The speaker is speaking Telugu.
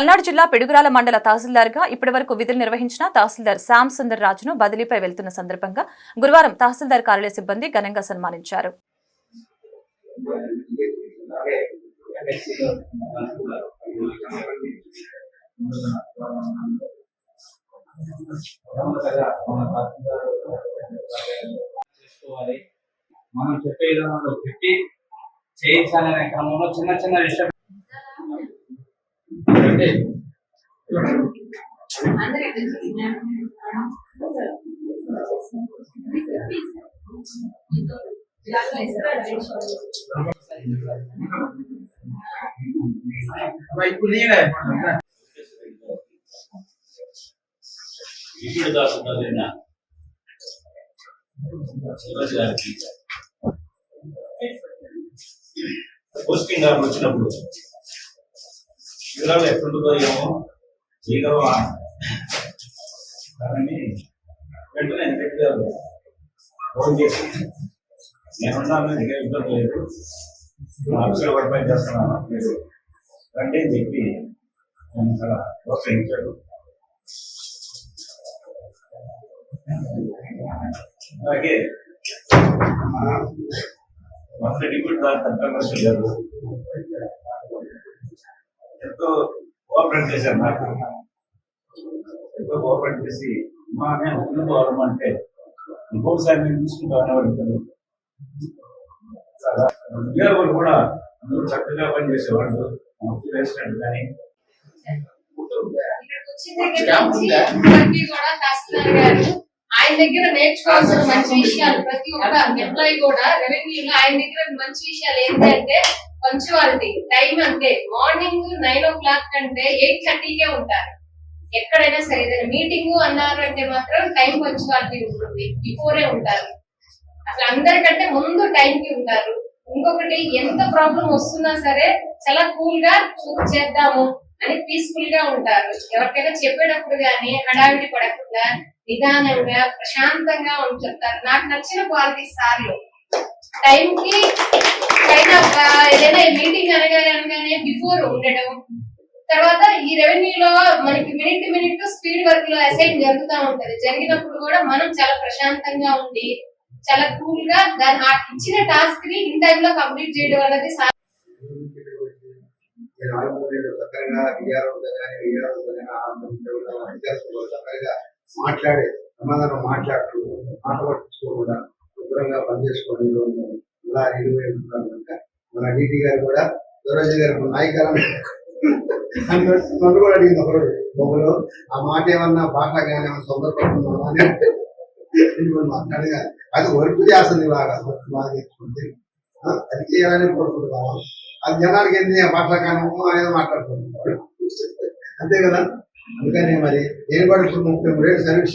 పల్నాడు జిల్లా పిడుగురాల మండల తహసీల్దార్గా ఇప్పటివరకు విధులు నిర్వహించిన తహసీల్దార్ శ్యామ్ సుందర్ రాజును బదిలీపై వెళ్తున్న సందర్భంగా గురువారం తహసీల్దార్ కార్యాలయ సిబ్బంది ఘనంగా సన్మానించారు. మనం చెప్పే విధానంలో పెట్టి చేయించాలనే క్రమంలో చిన్న చిన్న విషయం అంటే ఇప్పుడు నీడే ఇప్పుడు దాసున్నా శివాజీ గారికి పోస్టింగ్ గారు వచ్చినప్పుడు వివరాలు ఎట్లుంటుందో ఏమో చేయగలవా కానీ వెంటనే రెడ్డి ఫోన్ చేసి. నేనున్నాను ఇంకా ఇబ్బంది లేదు. ఆఫీసులో వర్క్ పని చేస్తున్నాను. మీరు రండి అని చెప్పి నన్ను చాలా ప్రోత్సహించాడు అలాగే మా మొదటి డిప్యూటీ కమిషనర్ గారు ఎంతో కోఆపరేట్ చేశారు నాకు ఎంతో కోఆపరేట్ చేసి మా నేను ముందు పోవాలంటే ఇంకోసారి నేను చూసుకుంటాను అనేవాడు చాలా ఉద్యోగులు కూడా అందరూ చక్కగా పనిచేసేవాళ్ళు రెస్టారెంట్ కానీ ఇక్కడికి వచ్చిన దగ్గర నుంచి ఇప్పటికీ కూడా తహసీల్దార్ గారు ఆయన దగ్గర నేర్చుకోవాల్సిన మంచి విషయాలు ప్రతి ఒక్క ఎంప్లాయీ కూడా రెవెన్యూలో ఆయన దగ్గర మంచి విషయాలు ఏంటంటే పంచువాలిటీ. టైం అంటే మార్నింగ్ నైన్ ఓ క్లాక్ అంటే ఎయిట్ థర్టీకే ఉంటారు. ఎక్కడైనా సరే ఏదైనా మీటింగ్ అన్నారు అంటే మాత్రం టైం పంచువాలిటీ ఉంటుంది. బిఫోరే ఉంటారు. అసలు అందరికంటే ముందు టైం కి ఉంటారు. ఇంకొకటి ఎంత ప్రాబ్లం వస్తున్నా సరే చాలా కూల్గా చూ- చేద్దాము అని పీస్ఫుల్గా ఉంటారు. ఎవరికైనా చెప్పేటప్పుడు గానీ హడావిడి పడకుండా నిదానంగా ప్రశాంతంగా ఉండి చెప్తారు నాకు నచ్చిన క్వాలిటీ సార్లు. టైం కి పైన uh, ఏదైనా మీటింగ్ అనగానే అనగానే బిఫోర్ ఉండడం తర్వాత ఈ రెవెన్యూలో మనకి మినిట్ మినిట్ స్పీడ్ వర్క్లో అసైన్ జరుగుతూ ఉంటది. జరిగినప్పుడు కూడా మనం చాలా ప్రశాంతంగా ఉండి చాలా కూల్గా దాని ఆ ఇచ్చిన టాస్క్ని ఇన్ టైం లో కంప్లీట్ చేయడం అనేది మాట్లాడే సమాధానం మాట్లాడుతూ మాట పట్టించుకోకుండా శుభ్రంగా పనిచేసుకొని ఇలా ఇరవై ఉంటారు కనుక మన డిటి గారు కూడా దొరజీ గారు నాయకాలం నన్ను కూడా అడిగింది ఒకరోజు ఒకరు ఆ మాట ఏమన్నా పాట కానీ ఏమన్నా తొందరపడుతున్నామా అని. నేను మాట్లాడగా అది వర్క్ చేస్తుంది బాగా వర్క్ బాగా నేర్చుకుంది అది చేయాలని కోరుకుంటున్నాము అది జనానికి ఏంది ఆ పాటల కానీ ఏదో మాట్లాడుకుంటున్నాడు అంతే కదా? అందుకనే మరి నేను కూడా ఇప్పుడు ముప్పై మూడేళ్ళు సర్వీస్